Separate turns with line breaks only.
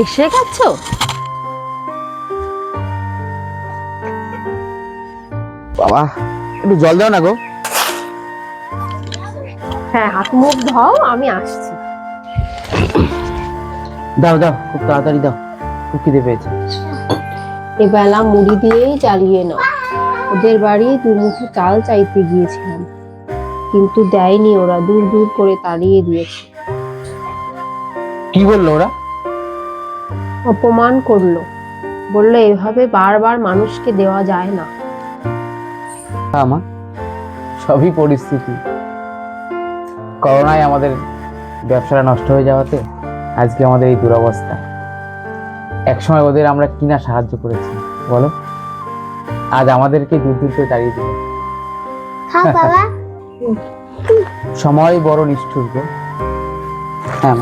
এসে গেছো?
বাবা একটু জল দাও না গো।
হ্যাঁ হাত মুখ ধোও আমি আসছি।
দাও দাও খুব তাড়াতাড়ি দাও। খুব খিদে পেয়েছে।
এবেলা মুড়ি দিয়েই চালিয়ে নাও। ওদের বাড়ি দুমুঠো চাল চাইতে গিয়েছিলাম। কিন্তু দেয়নি ওরা দূর দূর করে তাড়িয়ে দিয়েছে।
কি বলল ওরা?
অপমান করল। বলল এভাবে বারবার মানুষকে দেওয়া যায় না।
আমা সবই পরিস্থিতি। করোনায় আমাদের ব্যবসাটা নষ্ট হয়ে যাওয়াতে আজকে আমাদের এই দুরবস্থা। একসময় ওদের আমরা কিনা সাহায্য করেছি বলো? আজ আমাদেরকে দূর দূর করে দাঁড়িয়ে দিল সময় বড় নিষ্ঠুর গো। হ্যাঁ